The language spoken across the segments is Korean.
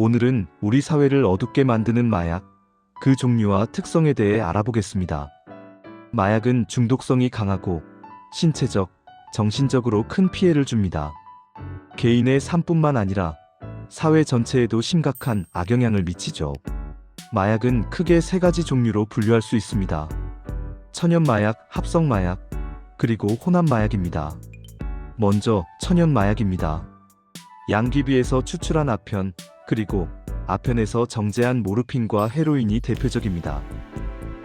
오늘은 우리 사회를 어둡게 만드는 마약, 그 종류와 특성에 대해 알아보겠습니다. 마약은 중독성이 강하고 신체적, 정신적으로 큰 피해를 줍니다. 개인의 삶뿐만 아니라 사회 전체에도 심각한 악영향을 미치죠. 마약은 크게 세 가지 종류로 분류할 수 있습니다. 천연 마약, 합성 마약, 그리고 혼합 마약입니다. 먼저 천연 마약입니다. 양귀비에서 추출한 아편, 그리고 아편에서 정제한 모르핀과 헤로인이 대표적입니다.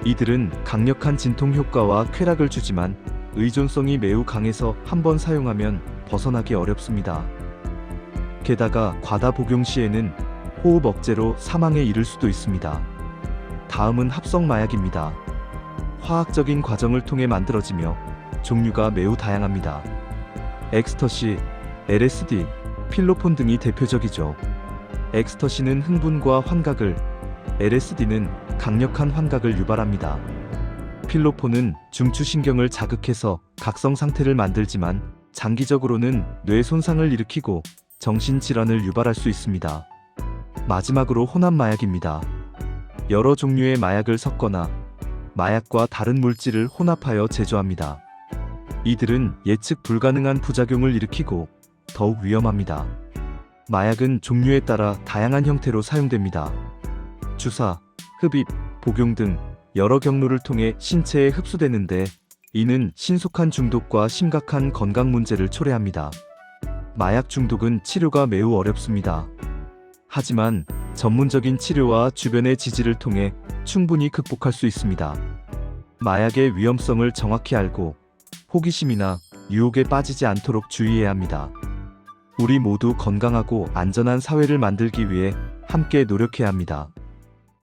이들은 강력한 진통 효과와 쾌락을 주지만 의존성이 매우 강해서 한번 사용하면 벗어나기 어렵습니다. 게다가 과다 복용 시에는 호흡 억제로 사망에 이를 수도 있습니다. 다음은 합성 마약입니다. 화학적인 과정을 통해 만들어지며 종류가 매우 다양합니다. 엑스터시, LSD, 필로폰 등이 대표적이죠. 엑스터시는 흥분과 환각을, LSD는 강력한 환각을 유발합니다. 필로폰은 중추신경을 자극해서 각성 상태를 만들지만 장기적으로는 뇌 손상을 일으키고 정신질환을 유발할 수 있습니다. 마지막으로 혼합 마약입니다. 여러 종류의 마약을 섞거나 마약과 다른 물질을 혼합하여 제조합니다. 이들은 예측 불가능한 부작용을 일으키고 더욱 위험합니다. 마약은 종류에 따라 다양한 형태로 사용됩니다. 주사, 흡입, 복용 등 여러 경로를 통해 신체에 흡수되는데 이는 신속한 중독과 심각한 건강 문제를 초래합니다. 마약 중독은 치료가 매우 어렵습니다. 하지만 전문적인 치료와 주변의 지지를 통해 충분히 극복할 수 있습니다. 마약의 위험성을 정확히 알고 호기심이나 유혹에 빠지지 않도록 주의해야 합니다. 우리 모두 건강하고 안전한 사회를 만들기 위해 함께 노력해야 합니다.